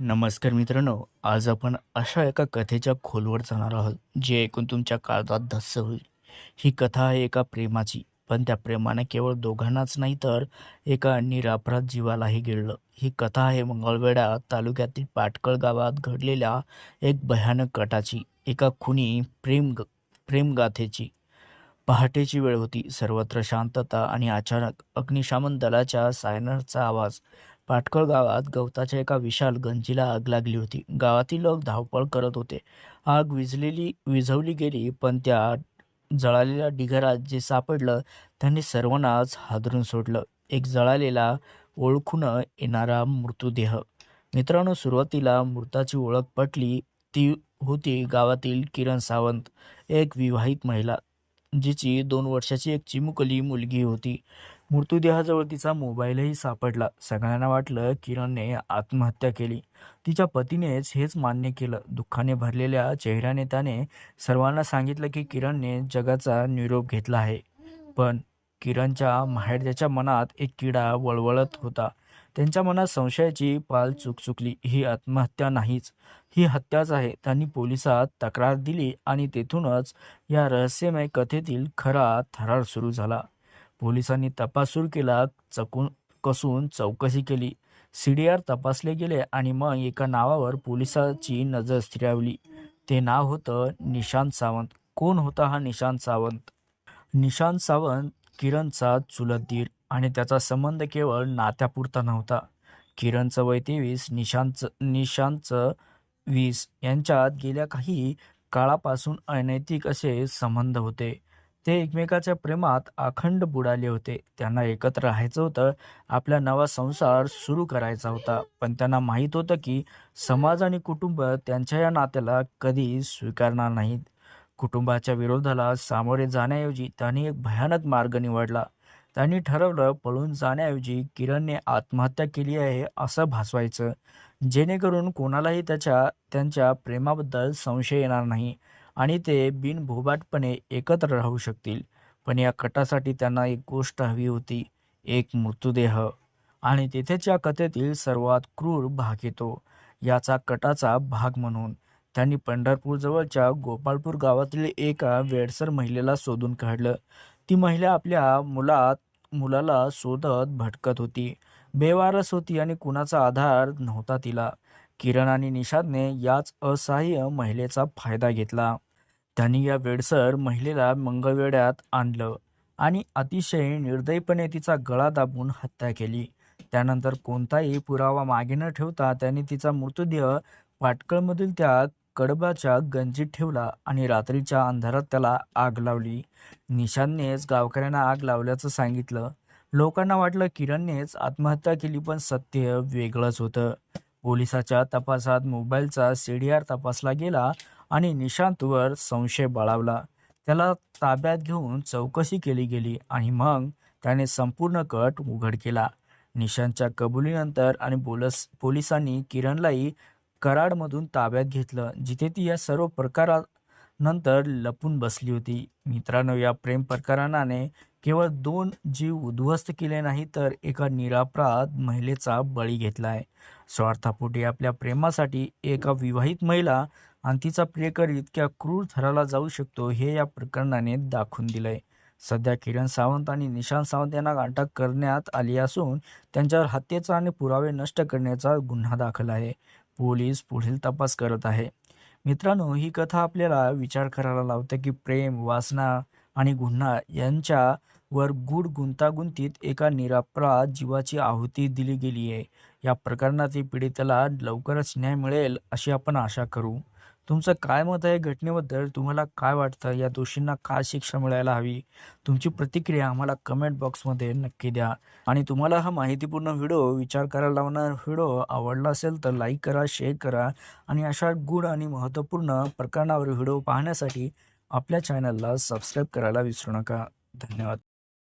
नमस्कार मित्रांनो आज आपण अशा एका कथेच्या खोलवर जाणार आहोत जे ऐकून तुमच्या काळजात धस्स होईल. ही कथा आहे एका प्रेमाची पण त्या प्रेमाने केवळ दोघांनाच नाही तर एका निरापराध जीवालाही गिळलं. ही कथा आहे मंगळवेढा तालुक्यातील पाटकळ गावात घडलेल्या एक भयानक कटाची. एका खुनी प्रेम ग- प्रेमगाथेची पहाटेची वेळ होती सर्वत्र शांतता आणि अचानक अग्निशामन दलाच्या सायनरचा आवाज. पाटकळ गावात गवताच्या एका विशाल गंजीला आग लागली होती. गावातील लोक धावपळ करत होते. आग विजलेली विझवली गेली पण त्या जळालेल्या ढिगारात जे सापडलं त्यांनी सर्वांनाच हादरून सोडलं. एक जळालेला ओळखून येणारा मृतदेह. मित्रांनो सुरुवातीला मृताची ओळख पटली ती होती गावातील किरण सावंत एक विवाहित महिला जिची दोन वर्षाची एक चिमुकली मुलगी होती. मृतदेहाजवळ तिचा मोबाईलही सापडला. सगळ्यांना वाटलं किरणने आत्महत्या केली. तिच्या पतीनेच हेच मान्य केलं. दुःखाने भरलेल्या चेहऱ्याने त्याने सर्वांना सांगितलं की किरणने जगाचा निरोप घेतला आहे. पण किरणच्या माहेरच्या मनात एक किडा वळवळत होता. त्यांच्या मनात संशयाची पाल चुकचुकली ही आत्महत्या नाहीच. ही हत्याच आहे. त्यांनी पोलिसात तक्रार दिली आणि तेथूनच या रहस्यमय कथेतील खरा थरार सुरू झाला. पोलिसांनी तपास सुरू केला चकून कसून चौकशी केली. सी डी आर तपासले गेले आणि मग एका नावावर पोलिसाची नजर स्थिरावली. ते नाव होतं निशांत सावंत. कोण होता हा निशांत सावंत? निशांत सावंत किरणचा चुलत दीर आणि त्याचा संबंध केवळ नात्यापुरता नव्हता. किरणचं वय तेवीस निशांतचं निशांतचं वीस यांच्यात गेल्या काही काळापासून अनैतिक असे संबंध होते. ते एकमेकाच्या प्रेमात अखंड बुडाले होते. त्यांना एकत्र राहायचं होतं. आपला नवा संसार सुरू करायचा होता. पण त्यांना माहीत होतं की समाज आणि कुटुंब त्यांच्या या नात्याला कधी स्वीकारणार नाहीत. कुटुंबाच्या विरोधाला सामोरे जाण्याऐवजी त्यांनी एक भयानक मार्ग निवडला. त्यांनी ठरवलं पळून जाण्याऐवजी किरणने आत्महत्या केली आहे असं भासवायचं. जेणेकरून कोणालाही त्याच्या त्यांच्या प्रेमाबद्दल संशय येणार नाही. आणि ते बिनभोबाटपणे एकत्र राहू शकतील. पण या कटासाठी त्यांना एक गोष्ट हवी होती एक मृतदेह. आणि तिथेच्या कथेतील सर्वात क्रूर भाग येतो. याचा कटाचा भाग म्हणून त्यांनी पंढरपूरजवळच्या गोपाळपूर गावातील एका वेडसर महिलेला शोधून काढलं. ती महिला आपल्या मुलात मुलाला शोधत भटकत होती. बेवारस होती आणि कुणाचा आधार नव्हता तिला. किरण आणि निषादने याच असहाय्य महिलेचा फायदा घेतला. त्यांनी या वेडसर महिलेला मंगळवेड्यात आणलं आणि अतिशय निर्दयीपणे तिचा गळा दाबून हत्या केली. त्यानंतर कोणताही पुरावा मागे न ठेवता त्यांनी तिचा मृतदेह पाटकळमधील त्या कडबाच्या गंजीत ठेवला आणि रात्रीच्या अंधारात त्याला आग लावली. निशांनीच गावकऱ्यांना आग लावल्याचं सांगितलं. लोकांना वाटलं किरणनेच आत्महत्या केली पण सत्य वेगळंच होतं. पोलिसाच्या तपासात मोबाईलचा सी डी आर तपासला गेला आणि निशांतवर संशय बळावला. त्याला ताब्यात घेऊन चौकशी केली गेली आणि मग त्याने संपूर्ण कट उघड केला. निशांतच्या कबुलीनंतर आणि बोलस पोलिसांनी किरणलाही कराडमधून ताब्यात घेतलं जिथे ती या सर्व प्रकारानंतर लपून बसली होती. मित्रांनो या प्रेम प्रकरणाने केवळ दोन जीव उद्ध्वस्त केले नाही तर एका निरापराध महिलेचा बळी घेतला आहे स्वार्थापोटी आपल्या प्रेमासाठी एका विवाहित महिला आणि तिचा प्रियकर इतक्या क्रूर थराला जाऊ शकतो हे या प्रकरणाने दाखवून दिलंय. सध्या किरण सावंत आणि निशांत सावंत यांना अटक करण्यात आली असून त्यांच्यावर हत्येचा आणि पुरावे नष्ट करण्याचा गुन्हा दाखल आहे. पोलीस पुढील तपास करत आहे. मित्रांनो ही कथा आपल्याला विचार करायला लावते की प्रेम वासना आणि गुन्हा यांच्या वर गूढ गुंतागुंतीत एका निरापराध जीवाची आहुती दिली गेली आहे. या प्रकरणातील पीडितेला लवकरच न्याय मिळेल अशी आपण आशा करू. तुमचं काय मत आहे घटनेबद्दल? तुम्हाला काय वाटतं? या दोषींना काय शिक्षा मिळायला हवी? तुमची प्रतिक्रिया आम्हाला कमेंट बॉक्समध्ये नक्की द्या. आणि तुम्हाला हा माहितीपूर्ण व्हिडिओ विचार करायला लावणार व्हिडिओ आवडला असेल तर लाईक करा शेअर करा आणि अशा गुड आणि महत्त्वपूर्ण प्रकरणावर व्हिडिओ पाहण्यासाठी आपल्या चॅनलला सबस्क्राईब करायला विसरू नका. धन्यवाद.